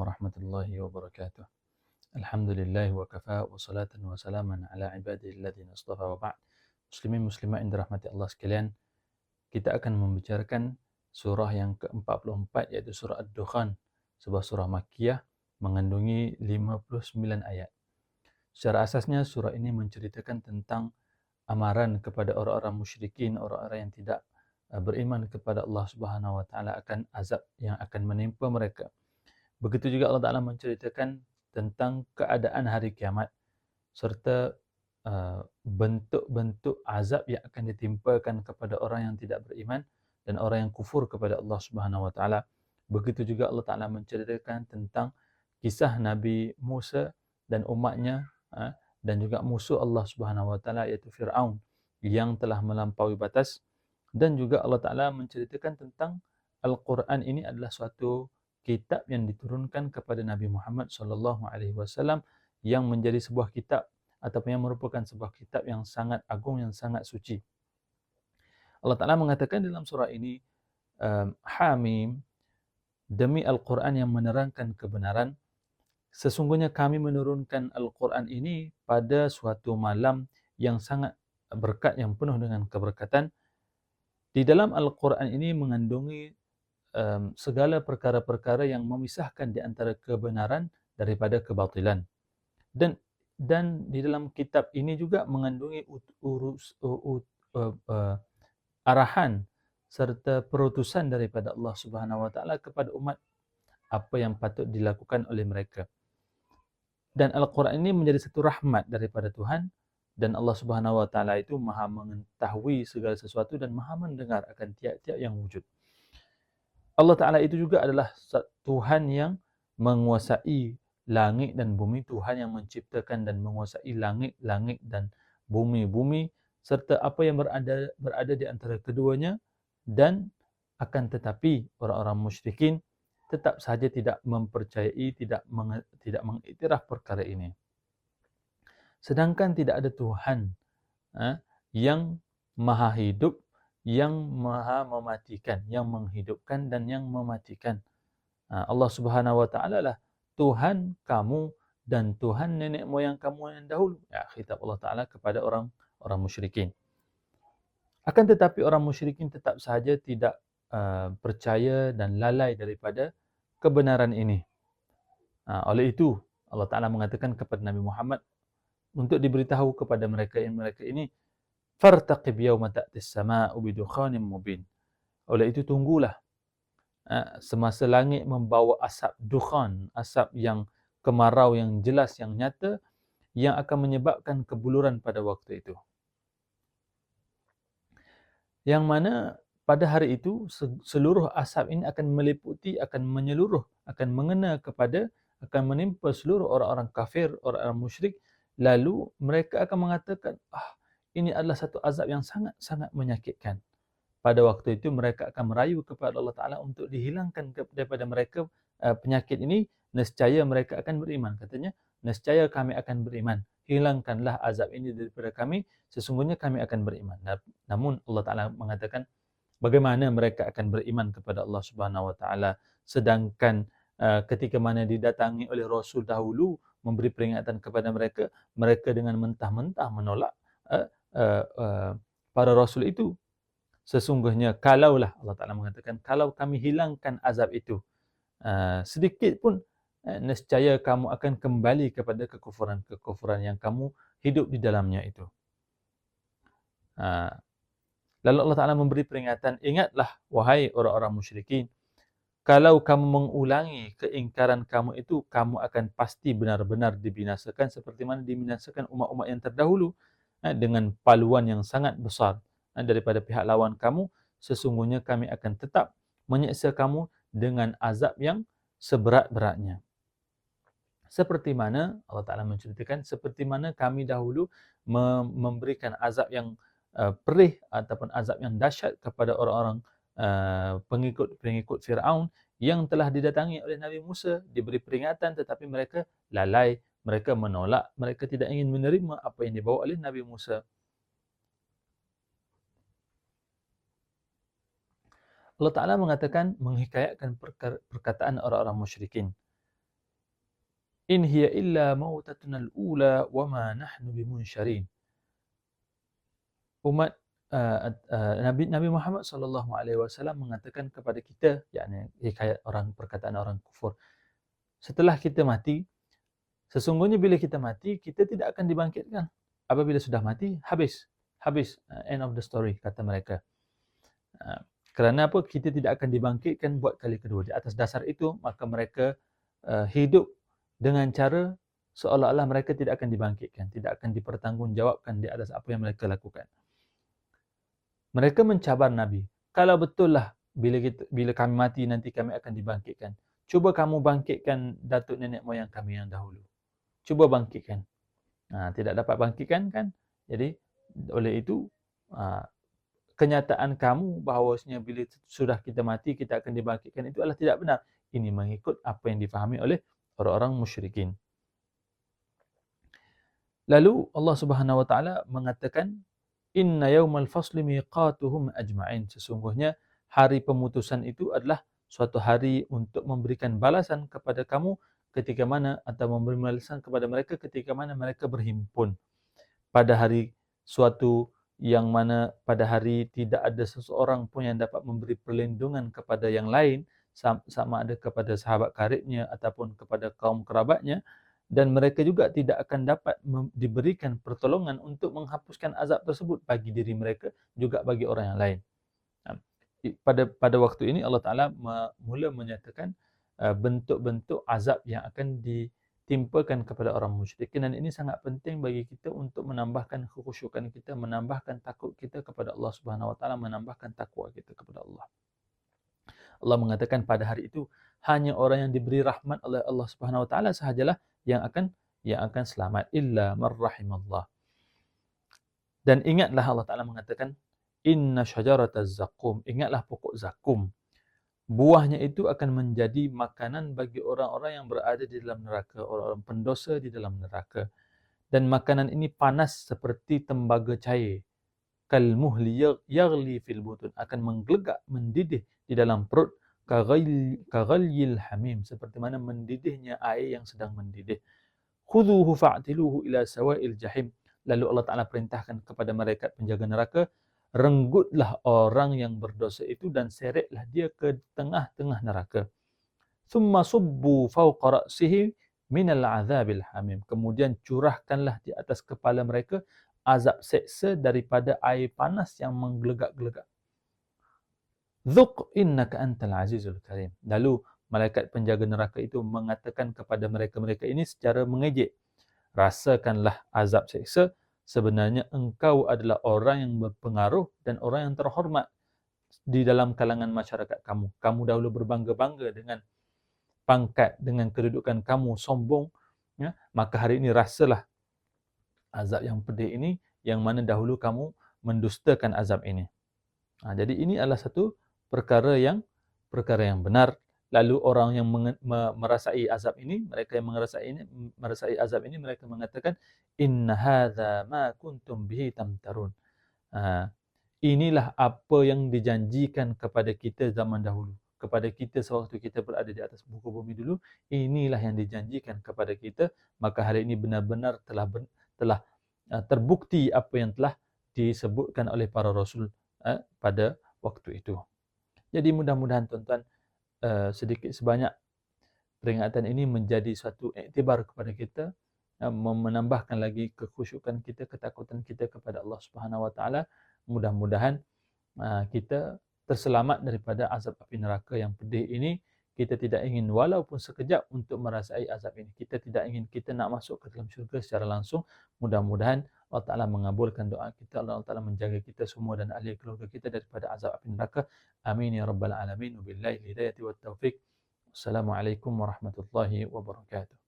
Warahmatullahi wabarakatuh. Alhamdulillah wa kafa wa salatan wa salaman ala ibadihi alladhina astafa wa ba'd. Muslimin muslimat yang dirahmati Allah sekalian, kita akan membicarakan surah yang ke-44 iaitu surah Ad-Dukhan, sebuah surah Makkiyah mengandungi 59 ayat. Secara asasnya surah ini menceritakan tentang amaran kepada orang-orang musyrikin, orang-orang yang tidak uh, beriman kepada Allah Subhanahu wa taala akan azab yang akan menimpa mereka. Begitu juga Allah Taala menceritakan tentang keadaan hari kiamat serta uh, bentuk-bentuk azab yang akan ditimpakan kepada orang yang tidak beriman dan orang yang kufur kepada Allah Subhanahu wa taala. Begitu juga Allah Taala menceritakan tentang kisah Nabi Musa dan umatnya uh, dan juga musuh Allah Subhanahu wa taala iaitu Firaun yang telah melampaui batas dan juga Allah Taala menceritakan tentang Al-Quran ini adalah suatu kitab yang diturunkan kepada Nabi Muhammad sallallahu alaihi wasallam yang menjadi sebuah kitab ataupun yang merupakan sebuah kitab yang sangat agung yang sangat suci. Allah Taala mengatakan dalam surah ini um, Hamim demi Al-Quran yang menerangkan kebenaran sesungguhnya kami menurunkan Al-Quran ini pada suatu malam yang sangat berkat yang penuh dengan keberkatan di dalam Al-Quran ini mengandungi um, segala perkara-perkara yang memisahkan di antara kebenaran daripada kebatilan. Dan dan di dalam kitab ini juga mengandungi urus uh, uh, uh, arahan serta perutusan daripada Allah Subhanahu wa taala kepada umat apa yang patut dilakukan oleh mereka. Dan Al-Quran ini menjadi satu rahmat daripada Tuhan dan Allah Subhanahu wa taala itu Maha mengetahui segala sesuatu dan Maha mendengar akan tiap-tiap yang wujud. Allah Ta'ala itu juga adalah Tuhan yang menguasai langit dan bumi, Tuhan yang menciptakan dan menguasai langit-langit dan bumi-bumi serta apa yang berada berada di antara keduanya dan akan tetapi orang-orang musyrikin tetap saja tidak mempercayai, tidak meng, tidak mengiktiraf perkara ini. Sedangkan tidak ada Tuhan eh, yang maha hidup yang maha mematikan, yang menghidupkan dan yang mematikan. Ha, Allah Subhanahu wa taala lah Tuhan kamu dan Tuhan nenek moyang kamu yang dahulu. Ya, khitab Allah taala kepada orang orang musyrikin. Akan tetapi orang musyrikin tetap saja tidak uh, percaya dan lalai daripada kebenaran ini. Ha, oleh itu Allah Taala mengatakan kepada Nabi Muhammad untuk diberitahu kepada mereka yang mereka ini fartaqib yawma ta'tis sama'u bidukhanin mubin. Oleh itu tunggulah ha, semasa langit membawa asap dukhan, asap yang kemarau yang jelas yang nyata yang akan menyebabkan kebuluran pada waktu itu. Yang mana pada hari itu seluruh asap ini akan meliputi, akan menyeluruh, akan mengena kepada, akan menimpa seluruh orang-orang kafir, orang-orang musyrik. Lalu mereka akan mengatakan, ah, ini adalah satu azab yang sangat-sangat menyakitkan. Pada waktu itu mereka akan merayu kepada Allah Taala untuk dihilangkan daripada mereka uh, penyakit ini, nescaya mereka akan beriman. Katanya, nescaya kami akan beriman. Hilangkanlah azab ini daripada kami, sesungguhnya kami akan beriman. Namun Allah Taala mengatakan bagaimana mereka akan beriman kepada Allah Subhanahu Wa Taala sedangkan uh, ketika mana didatangi oleh Rasul dahulu memberi peringatan kepada mereka, mereka dengan mentah-mentah menolak uh, uh, uh, para rasul itu sesungguhnya kalaulah Allah Taala mengatakan kalau kami hilangkan azab itu uh, sedikit pun uh, nescaya kamu akan kembali kepada kekufuran-kekufuran yang kamu hidup di dalamnya itu. Uh, lalu Allah Taala memberi peringatan ingatlah wahai orang-orang musyrikin kalau kamu mengulangi keingkaran kamu itu kamu akan pasti benar-benar dibinasakan seperti mana dibinasakan umat-umat yang terdahulu dengan paluan yang sangat besar eh, daripada pihak lawan kamu, sesungguhnya kami akan tetap menyeksa kamu dengan azab yang seberat-beratnya. Seperti mana Allah Ta'ala menceritakan, seperti mana kami dahulu memberikan azab yang uh, perih ataupun azab yang dahsyat kepada orang-orang pengikut-pengikut Fir'aun yang telah didatangi oleh Nabi Musa, diberi peringatan tetapi mereka lalai, mereka menolak, mereka tidak ingin menerima apa yang dibawa oleh Nabi Musa. Allah Ta'ala mengatakan, menghikayatkan perkataan orang-orang musyrikin. In hiya illa mautatuna al-ula wa ma nahnu bimunsharin. Umat uh, uh, Nabi Nabi Muhammad sallallahu alaihi wasallam mengatakan kepada kita, yakni hikayat orang perkataan orang kufur. Setelah kita mati, sesungguhnya bila kita mati, kita tidak akan dibangkitkan. Apabila sudah mati, habis. Habis. Uh, end of the story, kata mereka. Uh, kerana apa? Kita tidak akan dibangkitkan buat kali kedua. Di atas dasar itu, maka mereka uh, hidup dengan cara seolah-olah mereka tidak akan dibangkitkan. Tidak akan dipertanggungjawabkan di atas apa yang mereka lakukan. Mereka mencabar Nabi. Kalau betul lah bila, kita, bila kami mati nanti kami akan dibangkitkan. Cuba kamu bangkitkan datuk nenek moyang kami yang dahulu. Cuba bangkitkan. Ha, tidak dapat bangkitkan kan? Jadi oleh itu ha, kenyataan kamu bahawasanya bila sudah kita mati kita akan dibangkitkan itu adalah tidak benar. Ini mengikut apa yang difahami oleh orang-orang musyrikin. Lalu Allah Subhanahu wa taala mengatakan Inna yawmal fasli miqatuhum ajma'in. Sesungguhnya hari pemutusan itu adalah suatu hari untuk memberikan balasan kepada kamu ketika mana atau memberi balasan kepada mereka ketika mana mereka berhimpun. Pada hari suatu yang mana pada hari tidak ada seseorang pun yang dapat memberi perlindungan kepada yang lain sama ada kepada sahabat karibnya ataupun kepada kaum kerabatnya dan mereka juga tidak akan dapat diberikan pertolongan untuk menghapuskan azab tersebut bagi diri mereka juga bagi orang yang lain. Pada pada waktu ini Allah Taala mula menyatakan bentuk-bentuk azab yang akan ditimpakan kepada orang musyrikin dan ini sangat penting bagi kita untuk menambahkan kekhusyukan kita, menambahkan takut kita kepada Allah Subhanahu Wa Taala, menambahkan takwa kita kepada Allah. Allah mengatakan pada hari itu hanya orang yang diberi rahmat oleh Allah Subhanahu Wa Taala sahajalah yang akan yang akan selamat illa marrahimallah. Dan ingatlah Allah Taala mengatakan inna syajarataz zakum. Ingatlah pokok zakum. Buahnya itu akan menjadi makanan bagi orang-orang yang berada di dalam neraka, orang-orang pendosa di dalam neraka. Dan makanan ini panas seperti tembaga cair. Kal muhli yaghli fil butun. Akan menggelegak, mendidih di dalam perut. Kaghalyil hamim. Seperti mana mendidihnya air yang sedang mendidih. Khudhuhu fa'tiluhu ila sawa'il jahim. Lalu Allah Taala perintahkan kepada mereka penjaga neraka renggutlah orang yang berdosa itu dan seretlah dia ke tengah-tengah neraka thumma subbu fawqa ra'sihi min al-'adzabil hamim kemudian curahkanlah di atas kepala mereka azab seksa daripada air panas yang menggelegak-gelegak Zuq innaka antal azizul karim. Lalu malaikat penjaga neraka itu mengatakan kepada mereka-mereka ini secara mengejek. Rasakanlah azab seksa. Sebenarnya engkau adalah orang yang berpengaruh dan orang yang terhormat di dalam kalangan masyarakat kamu. Kamu dahulu berbangga-bangga dengan pangkat, dengan kedudukan kamu, sombong. Ya? Maka hari ini rasalah azab yang pedih ini yang mana dahulu kamu mendustakan azab ini. Ha, jadi ini adalah satu perkara yang perkara yang benar lalu orang yang merasai azab ini mereka yang merasai ini merasai azab ini mereka mengatakan inna hadza ma kuntum bihi tamtarun. Ha, inilah apa yang dijanjikan kepada kita zaman dahulu kepada kita sewaktu kita berada di atas buku bumi dulu inilah yang dijanjikan kepada kita. Maka hari ini benar-benar telah telah uh, terbukti apa yang telah disebutkan oleh para rasul uh, pada waktu itu. Jadi mudah-mudahan tuan-tuan uh, sedikit sebanyak peringatan ini menjadi satu iktibar kepada kita uh, menambahkan lagi kekhusyukan kita, ketakutan kita kepada Allah Subhanahu Wa Taala. Mudah-mudahan uh, kita terselamat daripada azab api neraka yang pedih ini. Kita tidak ingin walaupun sekejap untuk merasai azab ini. Kita tidak ingin kita nak masuk ke dalam syurga secara langsung. Mudah-mudahan Allah Ta'ala mengabulkan doa kita. Allah Ta'ala menjaga kita semua dan ahli keluarga kita daripada azab api neraka. Amin ya Rabbal Alamin. Wabillahi hidayati wa taufiq. Assalamualaikum warahmatullahi wabarakatuh.